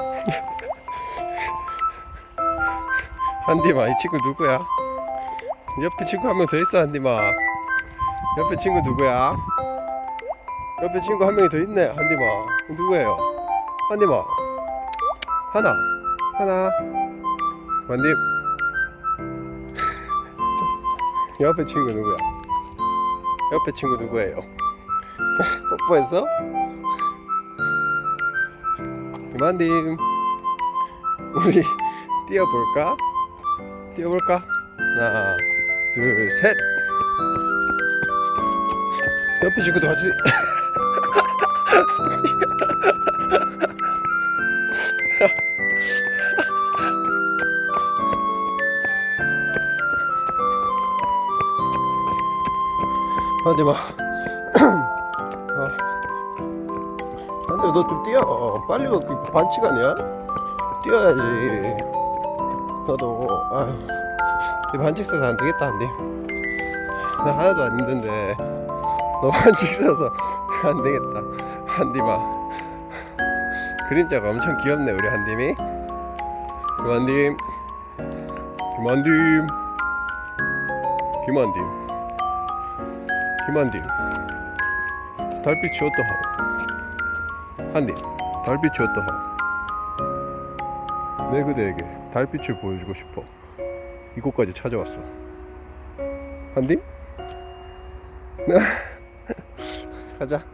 한디마 이 친구 누구야? 옆에 친구 한 명 더 있어 한디마 옆에 친구 누구야? 옆에 친구 한 명이 더 있네 한디마 누구예요? 한디마 하나 하나 한디 옆에 친구 누구야? 옆에 친구 누구예요? 뽀뽀했어? 이만님 우리 뛰어볼까? 뛰어볼까? 하나 둘셋 옆에 친구도 같이 안돼 마. 안돼 너좀 뛰어. 빨리 가 반칙 아니야? 뛰어야지. 너도 이 반칙 써서 안 되겠다 안돼. 나 하나도 안 힘든데. 너 반칙 써서 안 되겠다. 한디마. 그림자가 엄청 귀엽네 우리 한디미. 김한dim 김한dim 김한dim 김한dim 달빛이 어떠하오? 한디 달빛이 어떠하오? 내 그대에게 달빛을 보여주고 싶어. 이곳까지 찾아왔어 한디? 가자